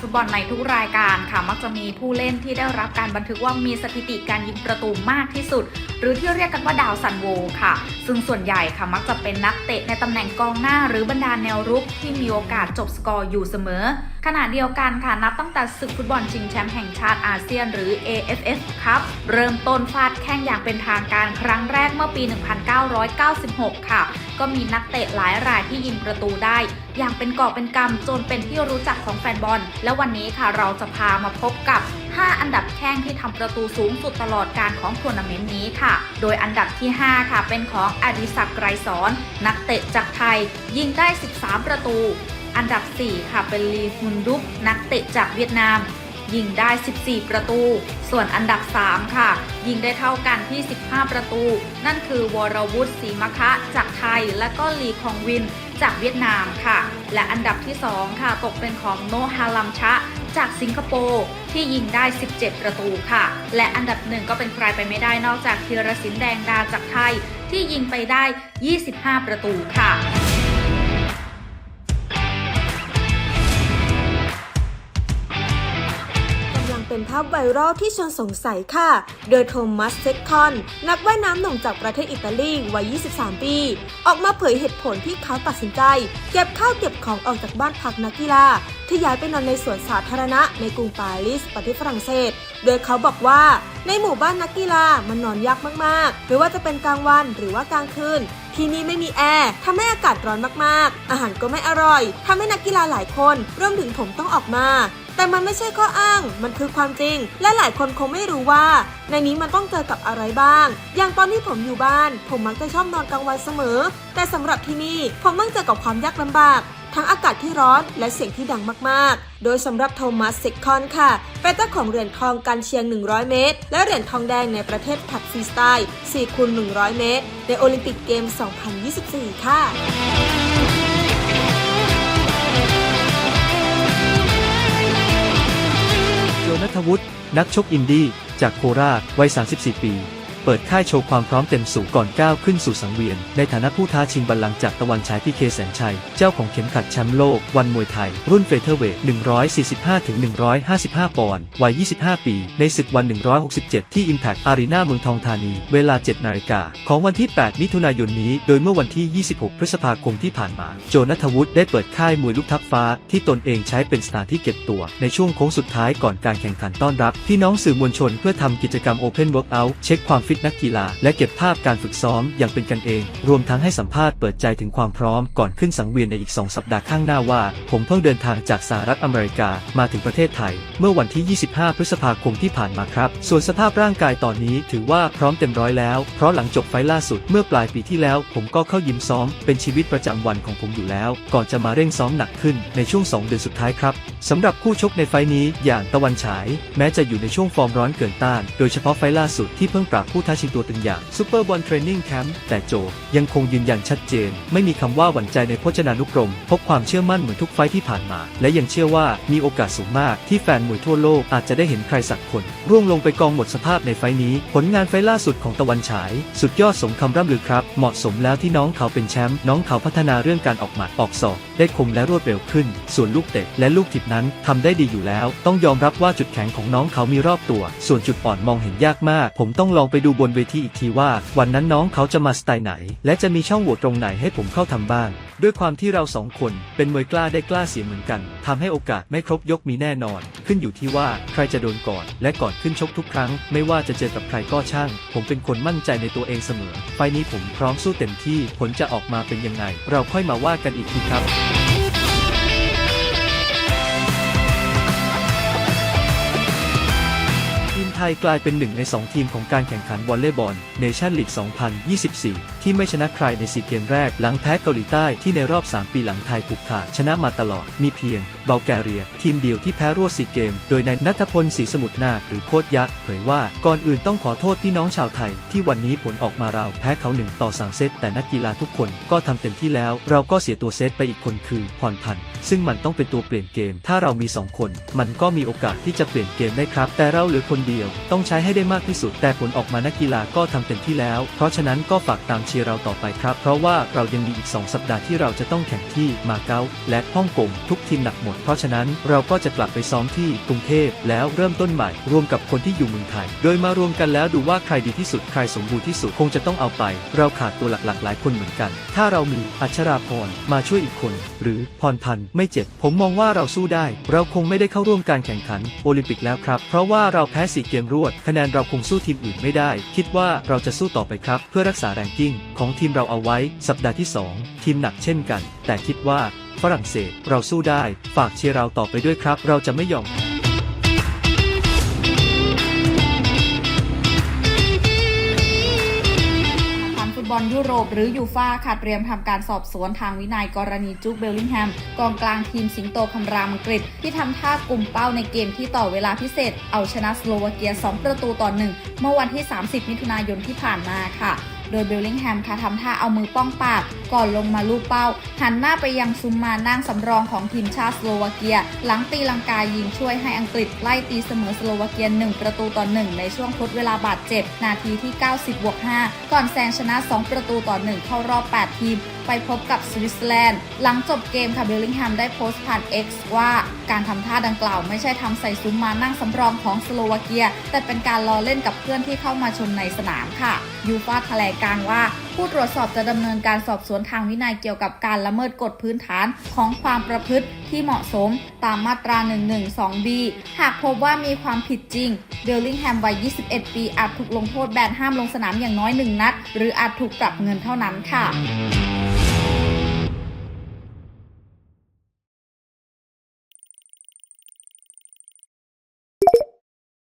ฟุตบอลในทุกรายการค่ะ มักจะมีผู้เล่นที่ได้รับการบันทึกว่ามีสถิติการยิงประตูมากที่สุด หรือที่เรียกกันว่าดาวซันโวค่ะ ซึ่งส่วนใหญ่ค่ะมักจะเป็นนักเตะในตำแหน่งกองหน้าหรือบรรดาแนวรุกที่มีโอกาสจบสกอร์อยู่เสมอ ขณะเดียวกันค่ะนับตั้งแต่ศึกฟุตบอลชิงแชมป์แห่งชาติอาเซียนหรือ AFF ครับเริ่มต้นฟาดแข้งอย่างเป็นทางการครั้งแรกเมื่อปี 1996 ค่ะ ก็มีนักเตะหลายรายที่ยิงประตูได้ อย่างเป็นก่อเป็นกำจนเป็นที่รู้จักของแฟนบอล และวันนี้ค่ะเราจะพามาพบกับ 5 อันดับแข้งที่ทำประตูสูงสุดตลอดการของทัวร์นาเมนต์นี้ค่ะ โดยอันดับที่ 5 ค่ะ เป็นของอดิศักดิ์ไกรสอน นักเตะจากไทย ยิงได้ 13 ประตู อันดับ 4 ค่ะเป็นลีฮุนดุกนักเตะจากเวียดนาม ยิงได้ 14 ประตู ส่วนอันดับ 3 ค่ะ ยิงได้เท่ากันที่ 15 ประตู นั่นคือวรวุฒิศรีมะคะจากไทย และก็ลีคองวินจากเวียดนามค่ะ และอันดับที่ 2 ค่ะ ตกเป็นของโนฮาลัมชะ จากสิงคโปร์ที่ยิงได้ 17 ประตูค่ะ และอันดับหนึ่งก็เป็นใครไปไม่ได้นอกจากธีรศิลป์แดงดาจากไทย ที่ยิงไปได้ 25 ประตูค่ะาพไวรัลที่ชวนสงสัยค่ะ โดยโทมัสเซคคอน นักว่ายน้ำหนุ่มจากประเทศอิตาลีวัย 23 ปี ออกมาเผยเหตุผลที่เขาตัดสินใจ เก็บข้าวเก็บของออกจากบ้านพักนักกีฬา ที่ย้ายไปนอนในสวนสาธารณะในกรุงปารีสประเทศฝรั่งเศส โดยเขาบอกว่าในหมู่บ้านนักกีฬามันนอนยากมากๆไม่ว่าจะเป็นกลางวันหรือว่ากลางคืน ที่นี่ไม่มีแอร์ทำให้อากาศร้อนมากๆ อาหารก็ไม่อร่อยทำให้นักกีฬาหลายคนรวมถึงผมต้องออกมาแต่มันไม่ใช่ข้ออ้าง มันคือความจริง และหลายคนคงไม่รู้ว่า ในนี้มันต้องเจอกับอะไรบ้าง อย่างตอนที่ผมอยู่บ้าน ผมมักจะชอบนอนกลางวันเสมอ แต่สำหรับที่นี่ผมต้องเจอกับความยากลำบาก ทั้งอากาศที่ร้อนและเสียงที่ดังมากๆ โดยสำหรับโทมัสเซคคอนค่ะ เป็นเจ้าของเหรียญทองการเชียง 100 เมตร และเหรียญทองแดงในประเทศผัดฟรีสไตล์4คูณ100 เมตร ในโอลิมปิกเกม 2024 ค่ะโจนัทวุฒินักชกอินดี้จากโคราชวัย 34 ปี เปิดค่ายโชว์ความพร้อมเต็มสูงก่อนก้าวขึ้นสู่สังเวียน ในฐานะผู้ท้าชิงบัลลังก์จากตะวันฉายพีเคแสนชัย เจ้าของเข็มขัดแชมป์โลก วันมวยไทย รุ่นเฟเธอร์เวท 145-155 ปอนด์ วัย 25 ปี ในศึกวัน 167 ที่ Impact Arena เมืองทองธานี เวลา 7 นาฬิกา ของวันที่ 8 มิถุนายนนี้ โดยเมื่อวันที่ 26 พฤษภาคมที่ผ่านมา โจนัทวุฒิได้เปิดค่ายมวยลูกทัพฟ้า ที่ตนเองใช้เป็นสถานที่เก็บตัว ในช่วงโค้งสุดท้ายก่อนการแข่งขันต้อนรับพี่น้องสื่อมวลชนเพื่อทำกิจกรรม Open Workout เช็คความฟิตนักกีฬา และเก็บภาพการฝึกซ้อมอย่างเป็นกันเอง รวมทั้งให้สัมภาษณ์เปิดใจถึงความพร้อมก่อนขึ้นสังเวียนในอีก 2 สัปดาห์ข้างหน้าว่า ผมเพิ่งเดินทางจากสหรัฐอเมริกามาถึงประเทศไทย เมื่อวันที่ 25 พฤษภาคมที่ผ่านมาครับ ส่วนสภาพร่างกายตอนนี้ถือว่าพร้อมเต็มร้อยแล้ว เพราะหลังจบไฟล์ล่าสุดเมื่อปลายปีที่แล้ว ผมก็เข้ายิมซ้อมเป็นชีวิตประจำวันของผมอยู่แล้ว ก่อนจะมาเร่งซ้อมหนักขึ้นในช่วง 2 เดือนสุดท้ายครับสำหรับคู่ชกในไฟล์นี้อย่างตะวันฉาย แม้จะอยู่ในช่วงฟอร์มร้อนเกินต้าน โดยเฉพาะไฟล์ล่าสุดที่เพิ่งปราบผู้ท้าชิงตัวตึงอย่างซูเปอร์บอลเทรนนิ่งแคมป์แต่โจยังคงยืนยันชัดเจน ไม่มีคำว่าหวั่นใจในพจนานุกรม พบความเชื่อมั่นเหมือนทุกไฟที่ผ่านมา และยังเชื่อว่ามีโอกาสสูงมากที่แฟนมวยทั่วโลกอาจจะได้เห็นใครสักคน ร่วงลงไปกองหมดสภาพในไฟนี้ ผลงานไฟล่าสุดของตะวันฉาย สุดยอดสมคำร่ำลือครับ เหมาะสมแล้วที่น้องเขาเป็นแชมป์น้องเขาพัฒนาเรื่องการออกหมัดออกศอกได้คมและรวดเร็วขึ้น ส่วนลูกเตะและลูกถิบนั้นทำได้ดีอยู่แล้ว ต้องยอมรับว่าจุดแข็งของน้องเขามีรอบตัว ส่วนจุดอ่อนมองเห็นยากมาก ผมต้องลองไปดูบนเวทีอีกทีว่า วันนั้นน้องเขาจะมาสไตล์ไหน และจะมีช่องโหว่ตรงไหนให้ผมเข้าทำบ้าง ด้วยความที่เราสองคนเป็นมวยกล้าได้กล้าเสียเหมือนกันทำให้โอกาสไม่ครบยกมีแน่นอน ขึ้นอยู่ที่ว่าใครจะโดนก่อน และก่อนขึ้นชกทุกครั้ง ไม่ว่าจะเจอกับใครก็ช่าง ผมเป็นคนมั่นใจในตัวเองเสมอ ไฟนี้ผมพร้อมสู้เต็มที่ผลจะออกมาเป็นยังไง เราค่อยมาว่ากันอีกทีครับ ยกลายเป็นหนึ่งใน 2 ทีมของการแข่งขันวอลเลย์บอลเนชั่นลีก 2024 ที่ไม่ชนะใครในสีเกมแรกหลังแพ้เกาหลีใต้ที่ในรอบ 3 ปีหลังไทยผูกขาดชนะมาตลอด มีเพียงเบลแกเรีย ทีมเดียวที่แพ้รวดสีเกม โดยนายนัทพลศรีสมุทรนาหรือโคตรยักษ์เผยว่าก่อนอื่นต้องขอโทษพี่น้องชาวไทย ที่วันนี้ผลออกมาเราแพ้เขาหนึ่งต่อสามเซตแต่นักกีฬาทุกคนก็ทำเต็มที่แล้ว เราก็เสียตัวเซตไปอีกคนคือพรพันธ์ ซึ่งมันต้องเป็นตัวเปลี่ยนเกม ถ้าเรามี 2 คน มันก็มีโอกาสที่จะเปลี่ยนเกมได้ครับ แต่เราเหลือคนเดียว ต้องใช้ให้ได้มากที่สุด แต่ผลออกมานักกีฬาก็ทำเต็มที่แล้ว เพราะฉะนั้นก็ฝากตามเชียร์เราต่อไปครับ เพราะว่าเรายังมีอีก 2 สัปดาห์ที่เราจะต้องแข่งที่มาเก๊าและฮ่องกงทุกทีมหนักหมด เพราะฉะนั้นเราก็จะกลับไปซ้อมที่กรุงเทพแล้วเริ่มต้นใหม่รวมกับคนที่อยู่เมืองไทย โดยมารวมกันแล้วดูว่าใครดีที่สุดใครสมบูรณ์ที่สุดคงจะต้องเอาไป เราขาดตัวหลักๆหลายคนเหมือนกัน ถ้าเรามีอัชราพรมาช่วยอีกคน หรือพรพันธ์ไม่เจ็บ ผมมองว่าเราสู้ได้ เราคงไม่ได้เข้าร่วมการแข่งขันโอลิมปิกแล้วครับ เพราะว่าเราแพ้สี่เกมรวด คะแนนเราคงสู้ทีมอื่นไม่ได้ คิดว่าเราจะสู้ต่อไปครับ เพื่อรักษาแรงกิ้ง ของทีมเราเอาไว้ สัปดาห์ที่ 2 ทีมหนักเช่นกัน แต่คิดว่าฝรั่งเศสเราสู้ได้ ฝากเชียร์เราต่อไปด้วยครับ เราจะไม่ยอม อลยุโรปหรือยูฟ่าค่ะเตรียมทำการสอบสวนทางวินัยกรณีจุ๊กเบลลิงแฮมกองกลางทีมสิงโตคำรามอังกฤษ ที่ทำท่ากลุ่มเป้าในเกมที่ต่อเวลาพิเศษ เอาชนะสโลวาเกีย 2 ประตูต่อหนึ่งเมื่อวันที่ 30 มิถุนายนที่ผ่านมาค่ะ โดยเบลลิงแฮมค่ะทำท่าเอามือป้องปาก ก่อนลงมาลูบเป้า หันหน้าไปยังซุมมานั่งสำรองของทีมชาติสโลวาเกีย หลังตีลังกายิงช่วยให้อังกฤษไล่ตีเสมอสโลวาเกีย 1 ประตูต่อ 1 ในช่วงทดเวลาบาดเจ็บ นาทีที่ 90บวก5ก่อนแซงชนะ 2 ประตูต่อ 1 เข้ารอบ 8 ทีม ไปพบกับสวิตเซอร์แลนด์ หลังจบเกมค่ะเบลลิงแฮมได้โพสต์ผ่าน X ว่าการทำท่าดังกล่าวไม่ใช่ทำใส่ซุ้มมานั่งสำรองของสโลวาเกีย แต่เป็นการล้อเล่นกับเพื่อนที่เข้ามาชมในสนามค่ะยูฟาแถลงการว่า ผู้ตรวจสอบจะดำเนินการสอบสวนทางวินัยเกี่ยวกับการละเมิดกฎพื้นฐานของความประพฤติที่เหมาะสมตามมาตรา 112b หากพบว่ามีความผิดจริง เบลลิงแฮมวัย 21 ปี อาจถูกลงโทษแบนห้ามลงสนามอย่างน้อย 1 นัด หรืออาจถูกปรับเงินเท่านั้นค่ะ